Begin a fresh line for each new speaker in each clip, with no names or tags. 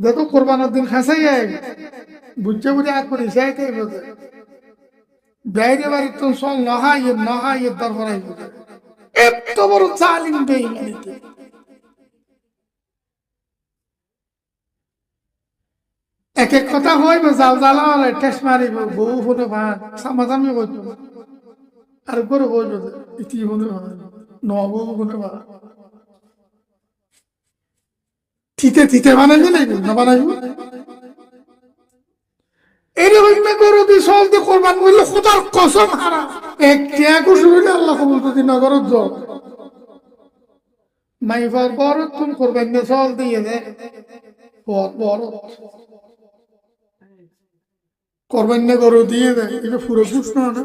দেখো কোরবানোর দিন খাসাই যায় বুঝছে বুঝে এক করে ইসাইতে বোঝে বাইরে বাড়ির তো সল নহাই নহাই বোঝে এত বড় বেইমানিতে এক এক কথা হইব, জাল জালা ঠেস মারিব, বউ শুনে ভাত, সামাজামি হইব আর গরু হইব ইতি শুনে ভাত ন বউ ভাত। থিতে থিতে বানাইবে নাকি না বানাইব? এরকম গরু দি সল দি কোরবান করলে খোদার কসম হারা। এক টিয়া কুসু হইলে আল্লাহ কবুল তো দিন নগরত যাও মাইফার বড় তুমি করবেন না সল দিয়ে দে বড় বড় করবেন না গরু দিয়ে দেয় এটা পুরো না না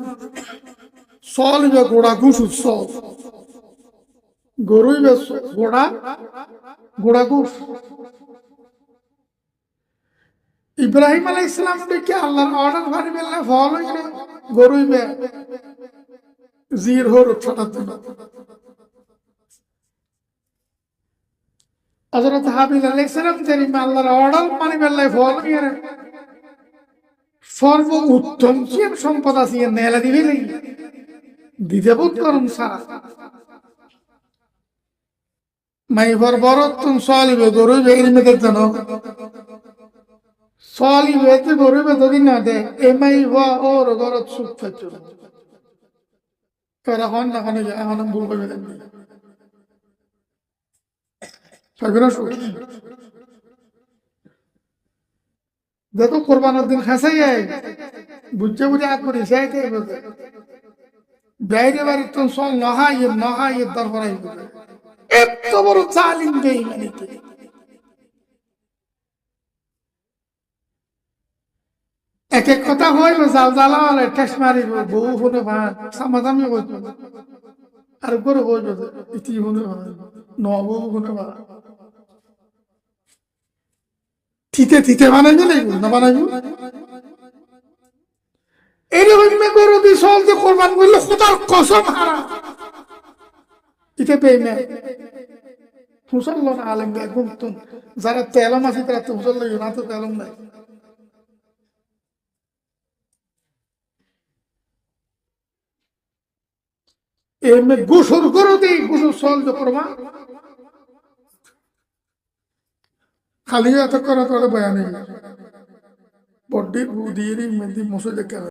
সল ইবে গোড়া ঘুষ সল গরু ইবে গোড়া গোড়া ঘুষ। ইব্রাহিম আলাই ইসলাম দেখে আল্লাহর অর্ডার ভারি বেললে ফল হইলে, গরু ইবে জির হর জন্য। হজরত হাবিল আলাই ইসলাম জানি আল্লাহর অর্ডার পানি বেললে ফল হইলে সর্ব উত্তম সম্পদ আছে নেলা দিবি দিতে বোধ করুন, সারা। মাইভর বড় তুমি সলিবে গরুবে ইলমেদের জন্য সলিবে তে গরুবে যদি না দে, এ মাইভ ওর গরত সুখ ফেচুর এখন এখন এখন ভুল করবে দেন সবিরা সুখ দেখো কোরবানোর দিন খাসাই যায় বুঝছে বুঝে এক করে ইসাইতে বোঝে বাইরে বাড়ির তো সল নহাই নহাই বোঝে এত বড় জালিম বেইমানিতে এক এক কথা হইব জাল জালা হলে ঠেস মারিব বউ হইব। আর ইতি থিতে থিতে নাকি না বানাইব? এরকম গরু দি সল দিয়ে কোরবান করলে খোদার কসম হারা এটা পেয়ে মুসল্ল না আলেম গায়ে গুমতুন যারা তেলম আছে তারা তো মুসল্ল না তো তেলম নাই। এমনি খালি এত করা তোর বয়ানে বড্ডির বু দিয়ে মেহেন্দি কেন?